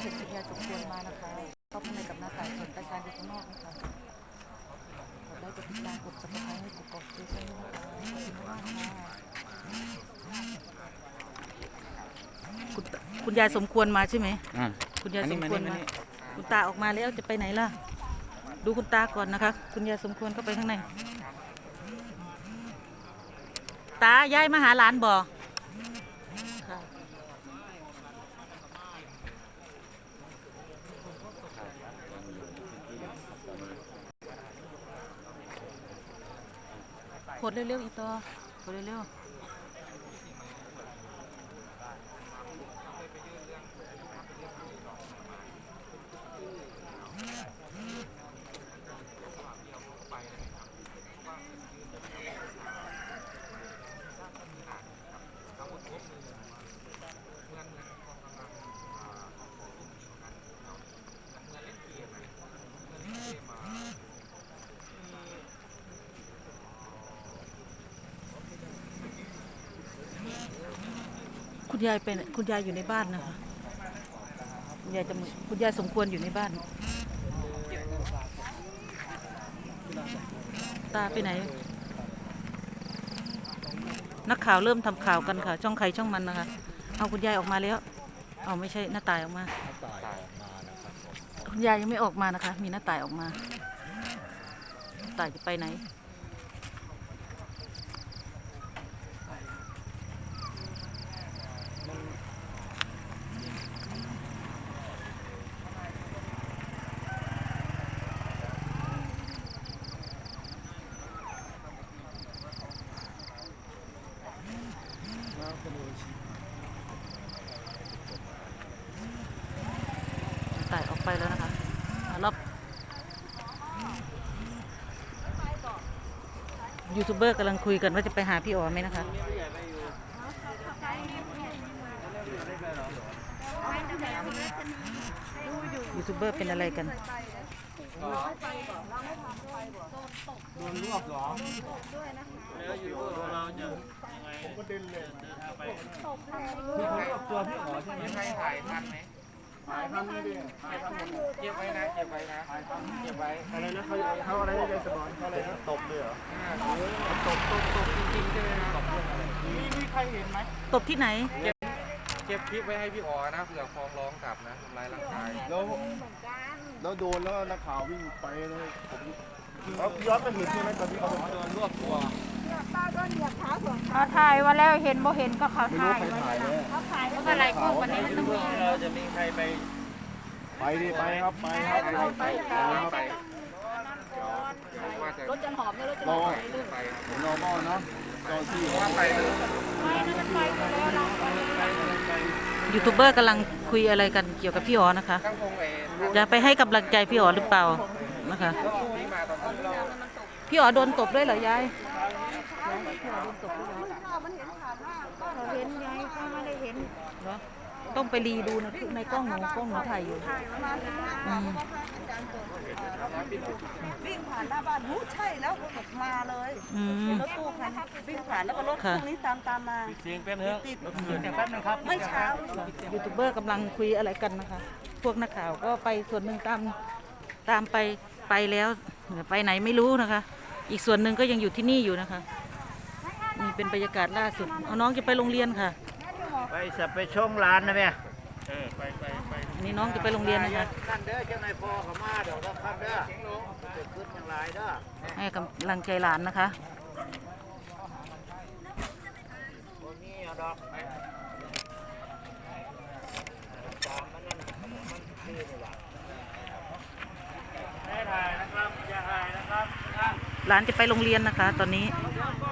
เห็นสิทยาสมควรมานะคะเข้าข้างในกับหน้าต่างส่วนกระชายอยู่ข้างนอกนะคะกดไลค์กดติดตามกดสมัครให้กดกดด้วยใช่ไหมคะอบคุณมาคะคุณยายสมควรมาใช่ไหม อะคุณยายสมควรมา คุณตาออกมาแล้วจะไปไหนล่ะ ดูคุณตาก่อนนะคะ คุณยายสมควรเข้าไปข้างใน ตายายมาหาหลานบ่ กดเร็วๆอีกตัวกดเร็วๆ คุณยายเป็นคุณยายอยู่ในบ้านนะคะคุณยายจะคุณยายสมควรอยู่ในบ้าน ตาไปไหน นักข่าวเริ่มทำข่าวกันค่ะ ช่องใครช่องมันนะคะ เอาคุณยายออกมาแล้ว เอาไม่ใช่หน้าตายออกมา คุณยายยังไม่ออกมานะคะ มีหน้าตายออกมา ตายจะไปไหน ตายออกไปแล้วนะคะอ่ารอบยูทูบเบอร์กำลังคุยกันว่าจะไปหาพี่อ๋อไหมนะคะยูทูบเบอร์เป็นอะไรกันตัวพี่อ๋อใช่ไหมใครถ่ายทันไหม ถ่ายทันดิเก็บไว้นะ เก็บไว้นะเก็บไว้ อะไรนะเขาเขาอะไรนะยายสมอนเขาอะไรนะตบเลยเหรอตกตกตกจริงๆใช่ไหมครับมีมีใครเห็นไหมตบที่ไหน เก็บเก็บคลิปไว้ให้พี่อ๋อนะเผื่อฟ้องร้องกลับนะทำลายร่างกายแล้วแล้วโดนแล้วนักข่าววิ่งไปเลยผมเขาย้อนมาเห็นใช่ไหมตอนที่เขาโดนรวบตัว เขาถ่ายว่าแล้วเห็นบ่เห็นก็เขาไม่รู้ถ่ายใครถ่ายเลยแล้วก็อะไรพวกวันนี้มันต้องมีเราจะมีใครไปไปดิไปครับไปครับไปไปไปครับไปรถจันหอมเลยรถจันรหออมไปผมรอหม้อเนาะจ้าที่ว่าไปเลยยูทูบเบอร์กำลังคุยอะไรกันเกี่ยวกับพี่อ๋อนะคะจะไปให้กำลังใจพี่อ๋อหรือเปล่านะคะ พี่อ๋อโดนตบด้วยเหรอยาย เราเห็นไงก็ไม่ได้เห็นเหรอต้องไปรีดูนะในกล้องหนูกล้องหนูถ่ายอยู่อืมวิ่งผ่านหน้าบ้านหูใช่แล้วตกมาเลยอืมรถตู้คันวิ่งผ่านแล้วก็รถค่ะพวกนี้ตามตามมา เสียงเป็นเถอะติดเสียงแป๊บนึงครับ ไม่เช้า ยูทูบเบอร์กำลังคุยอะไรกันนะคะ พวกนักข่าวก็ไปส่วนหนึ่งตามตามไปไปแล้ว ไปไหนไม่รู้นะคะ อีกส่วนหนึ่งก็ยังอยู่ที่นี่อยู่นะคะ นี่เป็นบรรยากาศล่าสุดเอาน้องจะไปโรงเรียนค่ะ ไปจะไปชมร้านนะแม่อันนี้น้องจะไปโรงเรียนนะคะขั้นเด้อเจ้านายพ่อเขามาเดี๋ยวเราขั้นเด้อจะขึ้นอย่างไรเด้อให้กำลังใจหลานนะคะคนนี้เอาดอกไปตามมันนั่นมันชื่อนี่แหละไม่ถ่ายนะครับอย่าถ่ายนะครับหลานจะไปโรงเรียนนะคะ ตอนนี้เ